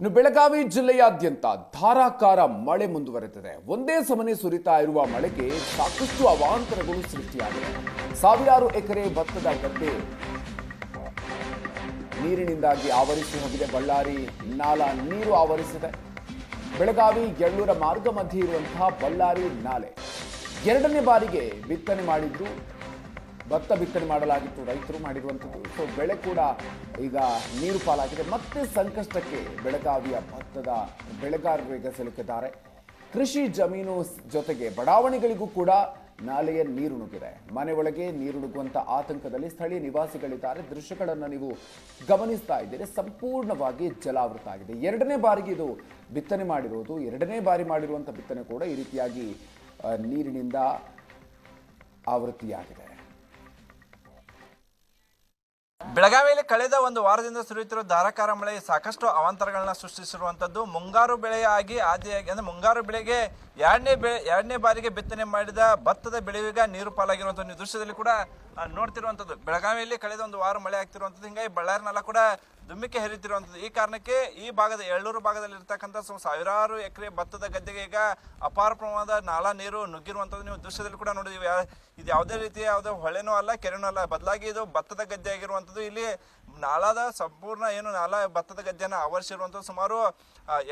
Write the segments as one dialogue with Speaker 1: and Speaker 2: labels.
Speaker 1: ಇನ್ನು ಬೆಳಗಾವಿ ಜಿಲ್ಲೆಯಾದ್ಯಂತ ಧಾರಾಕಾರ ಮಳೆ ಮುಂದುವರೆದಿದೆ. ಒಂದೇ ಸಮನೆ ಸುರಿತಾ ಇರುವ ಮಳೆಗೆ ಸಾಕಷ್ಟು ಅವಾಂತರಗಳು ಸೃಷ್ಟಿಯಾಗಿದೆ. ಸಾವಿರಾರು ಎಕರೆ ಭತ್ತದ ಗದ್ದೆ ನೀರಿನಿಂದಾಗಿ ಆವರಿಸಿ ಹೋಗಿದೆ. ಬಳ್ಳಾರಿ ನಾಲ ನೀರು ಆವರಿಸಿದೆ. ಬೆಳಗಾವಿ ಎಳ್ಳೂರ ಮಾರ್ಗ ಮಧ್ಯೆ ಇರುವಂತಹ ಬಳ್ಳಾರಿ ನಾಲೆ. ಎರಡನೇ ಬಾರಿಗೆ ಬಿತ್ತನೆ ಮಾಡಿದ್ರು ಭತ್ತ ಬಿತ್ತನೆ ಮಾಡಲಾಗಿತ್ತು, ರೈತರು ಮಾಡಿರುವಂಥದ್ದು ಸೊ ಬೆಳೆ ಕೂಡ ಈಗ ನೀರು ಪಾಲಾಗಿದೆ. ಮತ್ತೆ ಸಂಕಷ್ಟಕ್ಕೆ ಬೆಳಗಾವಿಯ ಭತ್ತದ ಬೆಳೆಗಾರರಿಗೆ ಸಿಲುಕಿದ್ದಾರೆ. ಕೃಷಿ ಜಮೀನು ಜೊತೆಗೆ ಬಡಾವಣೆಗಳಿಗೂ ಕೂಡ ನಾಲೆಯ ನೀರು ನುಗ್ಗಿದೆ. ಮನೆ ಒಳಗೆ ನೀರು ಆತಂಕದಲ್ಲಿ ಸ್ಥಳೀಯ ನಿವಾಸಿಗಳಿದ್ದಾರೆ. ದೃಶ್ಯಗಳನ್ನು ನೀವು ಗಮನಿಸ್ತಾ ಇದ್ದೀರಿ. ಸಂಪೂರ್ಣವಾಗಿ ಜಲಾವೃತ ಆಗಿದೆ. ಎರಡನೇ ಬಾರಿಗೆ ಇದು ಬಿತ್ತನೆ ಮಾಡಿರೋದು. ಎರಡನೇ ಬಾರಿ ಮಾಡಿರುವಂಥ ಬಿತ್ತನೆ ಕೂಡ ಈ ರೀತಿಯಾಗಿ ನೀರಿನಿಂದ ಆವೃತ್ತಿಯಾಗಿದೆ.
Speaker 2: ಬೆಳಗಾವಿಯಲ್ಲಿ ಕಳೆದ ಒಂದು ವಾರದಿಂದ ಸುರಿಯುತ್ತಿರುವ ಧಾರಾಕಾರ ಮಳೆ ಸಾಕಷ್ಟು ಅವಾಂತರಗಳನ್ನ ಸೃಷ್ಟಿಸಿರುವಂತದ್ದು. ಮುಂಗಾರು ಬೆಳೆಯಾಗಿ ಆದಿಯಾಗಿ ಅಂದ್ರೆ ಮುಂಗಾರು ಬೆಳೆಗೆ ಎರಡನೇ ಬೆಳೆ ಎರಡನೇ ಬಾರಿಗೆ ಬಿತ್ತನೆ ಮಾಡಿದ ಭತ್ತದ ಬೆಳೆಯುವಾಗ ನೀರು ಪಾಲಾಗಿರುವಂತಹ ನೀವು ದೃಶ್ಯದಲ್ಲಿ ಕೂಡ ನೋಡ್ತಿರುವಂತದ್ದು. ಬೆಳಗಾವಿಯಲ್ಲಿ ಕಳೆದ ಒಂದು ವಾರ ಮಳೆ ಆಗ್ತಿರುವಂತದ್ದು. ಹಿಂಗಾಗಿ ಬಳ್ಳಾರಿನೆಲ್ಲ ಕೂಡ ದುಮ್ಮಿಕೆ ಹರಿತಿರುವಂಥದ್ದು ಈ ಕಾರಣಕ್ಕೆ ಈ ಭಾಗದ ಎಳ್ಳೂರು ಭಾಗದಲ್ಲಿ ಇರ್ತಕ್ಕಂಥ ಸಾವಿರಾರು ಎಕರೆ ಭತ್ತದ ಗದ್ದೆಗೆ ಈಗ ಅಪಾರ ಪ್ರಮಾಣದ ನಾಲಾ ನೀರು ನುಗ್ಗಿರುವಂಥದ್ದು ನೀವು ದೃಶ್ಯದಲ್ಲಿ ಕೂಡ ನೋಡಿದೀವಿ ಇದು ಯಾವುದೇ ರೀತಿಯ ಯಾವುದೇ ಹೊಳೆನೂ ಅಲ್ಲ, ಕೆರೆನೂ ಅಲ್ಲ. ಬದಲಾಗಿ ಇದು ಭತ್ತದ ಗದ್ದೆ ಆಗಿರುವಂಥದ್ದು ಇಲ್ಲಿ ನಾಳದ ಸಂಪೂರ್ಣ ಏನು ನಾಲ ಭತ್ತದ ಗದ್ದೆನ ಆವರಿಸಿರುವಂಥ ಸುಮಾರು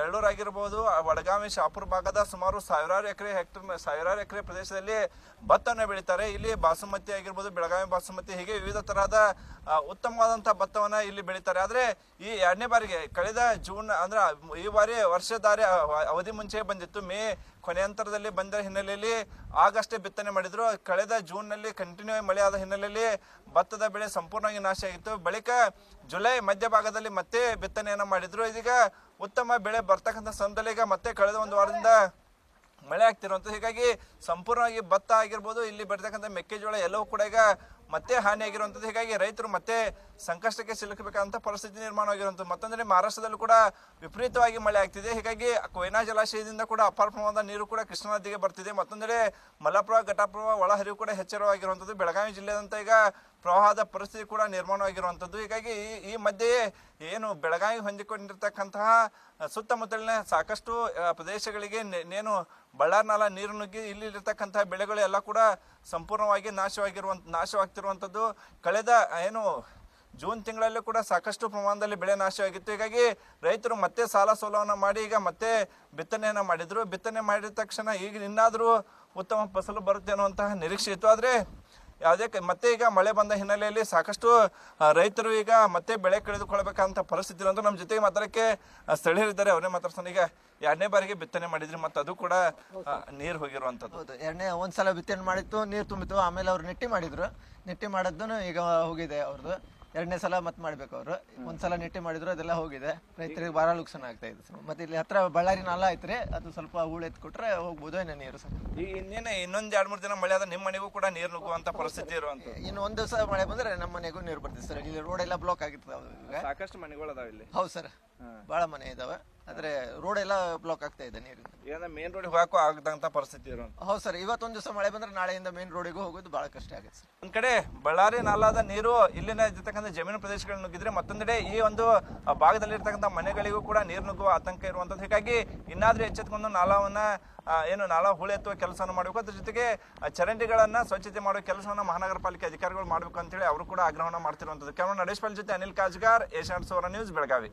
Speaker 2: ಎರಡೂರು ಆಗಿರ್ಬೋದು ವಡಗಾವಿ, ಶಾಪುರ ಭಾಗದ ಸುಮಾರು ಸಾವಿರಾರು ಎಕರೆ ಹೆಕ್ಟರ್ ಸಾವಿರಾರು ಎಕರೆ ಪ್ರದೇಶದಲ್ಲಿ ಭತ್ತವನ್ನು ಬೆಳೀತಾರೆ. ಇಲ್ಲಿ ಬಾಸುಮತಿ ಆಗಿರ್ಬೋದು, ಬೆಳಗಾವಿ ಬಾಸುಮತಿ, ಹೀಗೆ ವಿವಿಧ ತರಹದ ಉತ್ತಮವಾದಂಥ ಭತ್ತವನ್ನು ಇಲ್ಲಿ ಬೆಳೀತಾರೆ. ಆದ್ರೆ ಈ ಎರಡನೇ ಬಾರಿಗೆ, ಕಳೆದ ಜೂನ್, ಅಂದ್ರೆ ಈ ಬಾರಿ ವರ್ಷದಾರಿ ಅವಧಿ ಮುಂಚೆ ಬಂದಿತ್ತು. ಮೇ ಕೊನೆಯಂತರದಲ್ಲಿ ಬಂದ ಹಿನ್ನೆಲೆಯಲ್ಲಿ ಆಗಷ್ಟೇ ಬಿತ್ತನೆ ಮಾಡಿದ್ರು. ಕಳೆದ ಜೂನ್ನಲ್ಲಿ ಕಂಟಿನ್ಯೂ ಮಳೆ ಆದ ಹಿನ್ನೆಲೆಯಲ್ಲಿ ಭತ್ತದ ಬೆಳೆ ಸಂಪೂರ್ಣವಾಗಿ ನಾಶ ಆಗಿತ್ತು. ಬಳಿಕ ಜುಲೈ ಮಧ್ಯಭಾಗದಲ್ಲಿ ಮತ್ತೆ ಬಿತ್ತನೆಯನ್ನು ಮಾಡಿದ್ರು. ಇದೀಗ ಉತ್ತಮ ಬೆಳೆ ಬರ್ತಕ್ಕಂಥ ಸಂದರ್ಭದಲ್ಲಿ ಈಗ ಮತ್ತೆ ಕಳೆದ ಒಂದು ವಾರದಿಂದ ಮಳೆ ಆಗ್ತಿರುವಂಥದ್ದು. ಹೀಗಾಗಿ ಸಂಪೂರ್ಣವಾಗಿ ಭತ್ತ ಆಗಿರ್ಬೋದು, ಇಲ್ಲಿ ಬರ್ತಕ್ಕಂಥ ಮೆಕ್ಕೆಜೋಳ ಎಲ್ಲವೂ ಕೂಡ ಈಗ ಮತ್ತೆ ಹಾನಿಯಾಗಿರುವಂಥದ್ದು ಹೀಗಾಗಿ ರೈತರು ಮತ್ತೆ ಸಂಕಷ್ಟಕ್ಕೆ ಸಿಲುಕಬೇಕಾದಂಥ ಪರಿಸ್ಥಿತಿ ನಿರ್ಮಾಣವಾಗಿರುವಂಥದ್ದು ಮತ್ತೊಂದರೆ ಮಹಾರಾಷ್ಟ್ರದಲ್ಲೂ ಕೂಡ ವಿಪರೀತವಾಗಿ ಮಳೆ ಆಗ್ತಿದೆ. ಹೀಗಾಗಿ ಕೊಯ್ನಾ ಜಲಾಶಯದಿಂದ ಕೂಡ ಅಪಾರ ಪ್ರಮಾಣದ ನೀರು ಕೂಡ ಕೃಷ್ಣಾ ನದಿಗೆ ಬರ್ತಿದೆ. ಮತ್ತೊಂದೆಡೆ ಮಲಪ್ರಭಾ, ಘಟಪ್ರಭಾ, ಒಳಹರಿವು ಕೂಡ ಹೆಚ್ಚಳವಾಗಿರುವಂಥದ್ದು. ಬೆಳಗಾವಿ ಜಿಲ್ಲೆಯಾದಂಥ ಈಗ ಪ್ರವಾಹದ ಪರಿಸ್ಥಿತಿ ಕೂಡ ನಿರ್ಮಾಣವಾಗಿರುವಂಥದ್ದು. ಹೀಗಾಗಿ ಈ- ಮಧ್ಯೆ ಏನು ಬೆಳಗಾವಿ ಹೊಂದಿಕೊಂಡಿರ್ತಕ್ಕಂತಹ ಸುತ್ತಮುತ್ತಲಿನ ಸಾಕಷ್ಟು ಪ್ರದೇಶಗಳಿಗೆ ನೆ- ನೇನು ಬಳ್ಳಾರಿ ನೀರು ನುಗ್ಗಿ ಇಲ್ಲಿ ಇರ್ತಕ್ಕಂತಹ ಬೆಳೆಗಳು ಎಲ್ಲ ಕೂಡ ಸಂಪೂರ್ಣವಾಗಿ ನಾಶವಾಗಿರುವಂತ ನಾಶವಾಗ್ತಿರುವಂಥದ್ದು ಕಳೆದ ಏನು, ಜೂನ್ ತಿಂಗಳಲ್ಲೂ ಕೂಡ ಸಾಕಷ್ಟು ಪ್ರಮಾಣದಲ್ಲಿ ಬೆಳೆ ನಾಶವಾಗಿತ್ತು. ಹೀಗಾಗಿ ರೈತರು ಮತ್ತೆ ಸಾಲ ಸೋಲವನ್ನು ಮಾಡಿ, ಈಗ ಮತ್ತೆ ಬಿತ್ತನೆಯನ್ನು ಮಾಡಿದರು. ಬಿತ್ತನೆ ಮಾಡಿದ ತಕ್ಷಣ ಈಗ ಇನ್ನಾದರೂ ಉತ್ತಮ ಫಸಲು ಬರುತ್ತೆ ಅನ್ನುವಂತಹ ನಿರೀಕ್ಷೆ ಇತ್ತು. ಆದರೆ ಯಾವುದೇ ಮತ್ತೆ ಈಗ ಮಳೆ ಬಂದ ಹಿನ್ನೆಲೆಯಲ್ಲಿ ಸಾಕಷ್ಟು ರೈತರು ಈಗ ಮತ್ತೆ ಬೆಳೆ ಕಳೆದುಕೊಳ್ಬೇಕಂತ ಪರಿಸ್ಥಿತಿ ಇರೋದು ನಮ್ಮ ಜೊತೆಗೆ ಮಾತಾಡಕ್ಕೆ ಸ್ಥಳೀಯರಿದ್ದಾರೆ. ಅವರೇ ಮಾತಾಡ್ತಾನೆ ಈಗ ಎರಡನೇ ಬಾರಿಗೆ ಬಿತ್ತನೆ ಮಾಡಿದ್ರಿ ಮತ್ತೆ ಅದು ಕೂಡ ನೀರು ಹೋಗಿರುವಂಥದ್ದು.
Speaker 3: ಹೌದು, ಎರಡನೇ ಒಂದ್ಸಲ ಬಿತ್ತನೆ ಮಾಡಿತ್ತು, ನೀರು ತುಂಬಿತ್ತು. ಆಮೇಲೆ ಅವ್ರು ನೆಟ್ಟಿ ಮಾಡಿದ್ರು. ನೆಟ್ಟಿ ಮಾಡಿದ್ದು ಈಗ ಹೋಗಿದೆ ಅವ್ರದ್ದು. ಎರಡನೇ ಸಲ ಮತ್ತೆ ಮಾಡ್ಬೇಕು ಅವರು. ಒಂದ್ಸಲ ನೆಟ್ಟಿ ಮಾಡಿದ್ರು ಅದೆಲ್ಲ ಹೋಗಿದೆ. ರೈತರಿಗೆ ಭಾಳ ಲುಕ್ಸಾನ ಆಗ್ತಾ ಇದೆ ಸರ್. ಮತ್ತೆ ಇಲ್ಲಿ ಹತ್ರ ಬಳ್ಳಾರಿ ನಾಲ ಐತ್ರಿ ಅದು ಸ್ವಲ್ಪ ಹೂಳು ಎತ್ಕೊಟ್ರೆ ಹೋಗ್ಬೋದು ಏನೋ ನೀರು ಸರ್.
Speaker 2: ಈಗ ಇನ್ನೇನು ಇನ್ನೊಂದು ಎರಡು ಮೂರು ದಿನ ಮಳೆ ಆದ್ರೆ ನಿಮ್ಮ ಮನೆಗೂ ಕೂಡ ನೀರು ನುಗ್ಗುವಂತ ಪರಿಸ್ಥಿತಿ ಇರುವಂತ.
Speaker 3: ಇನ್ನು ಒಂದು ದಿವಸ ಮಳೆ ಬಂದ್ರೆ ನಮ್ಮ ಮನೆಗೂ ನೀರು ಬರ್ತದೆ ಸರ್. ಇಲ್ಲಿ ರೋಡ್ ಎಲ್ಲ ಬ್ಲಾಕ್ ಆಗಿರ್ತದೆ
Speaker 2: ಸಾಕಷ್ಟು ಮನೆಗಳು ಅದಾವ ಇಲ್ಲಿ.
Speaker 3: ಹೌದು ಸರ್. ಭಾಳ ಮನೆ ಇದಾವೆ. ಆದ್ರೆ ರೋಡ್ ಎಲ್ಲ ಬ್ಲಾಕ್ ಆಗ್ತಾ ಇದೆ ನೀರಿಂದ
Speaker 2: ಏನಂದ್ರೆ ಮೇನ್ ರೋಡ್ ಹೋಗಕ್ಕೂ ಆಗದಂತ ಪರಿಸ್ಥಿತಿ ಇರೋದು.
Speaker 3: ಹೌದು ಸರ್ ಇವತ್ತೊಂದು ದಿವಸ ಮಳೆ ಬಂದ್ರೆ ನಾಳೆಯಿಂದ ಮೇನ್ ರೋಡಿಗೂ ಹೋಗೋದು ಬಹಳ ಕಷ್ಟ ಆಗುತ್ತೆ ಸರ್.
Speaker 2: ಒಂದ್ ಕಡೆ ಬಳ್ಳಾರಿ ನಾಲಾದ ನೀರು ಇಲ್ಲಿನ ಇರ್ತಕ್ಕಂಥ ಜಮೀನು ಪ್ರದೇಶಗಳು ನುಗ್ಗಿದ್ರೆ ಮತ್ತೊಂದೆಡೆ ಈ ಒಂದು ಭಾಗದಲ್ಲಿ ಇರ್ತಕ್ಕಂಥ ಮನೆಗಳಿಗೂ ಕೂಡ ನೀರು ನುಗ್ಗುವ ಆತಂಕ ಇರುವಂತದ್ದು ಹೀಗಾಗಿ ಇನ್ನಾದ್ರೂ ಎಚ್ಚೆತ್ಕೊಂಡು ನಾಲಾವನ್ನ ಏನು ನಾಲಾ ಹೂಳೆತ್ತುವ ಕೆಲಸವನ್ನು ಮಾಡಬೇಕು. ಅದ್ರ ಜೊತೆಗೆ ಚರಂಡಿಗಳನ್ನ ಸ್ವಚ್ಛತೆ ಮಾಡುವ ಕೆಲಸವನ್ನು ಮಹಾನಗರ ಪಾಲಿಕೆ ಅಧಿಕಾರಿಗಳು ಮಾಡಬೇಕು ಅಂತೇಳಿ ಅವರು ಕೂಡ ಆಗ್ರಹವನ್ನ ಮಾಡ್ತಿರುವಂತದ್ದು ಕ್ಯಾಮರಾ ನಡೇಶ್ ಪಾಲ್ ಜೊತೆ ಅನಿಲ್ ಕಾಜ್ಗಾರ್ ಏಷ್ಯಾನ್ ಸೋರ ನ್ಯೂಸ್ ಬೆಳಗಾವಿ.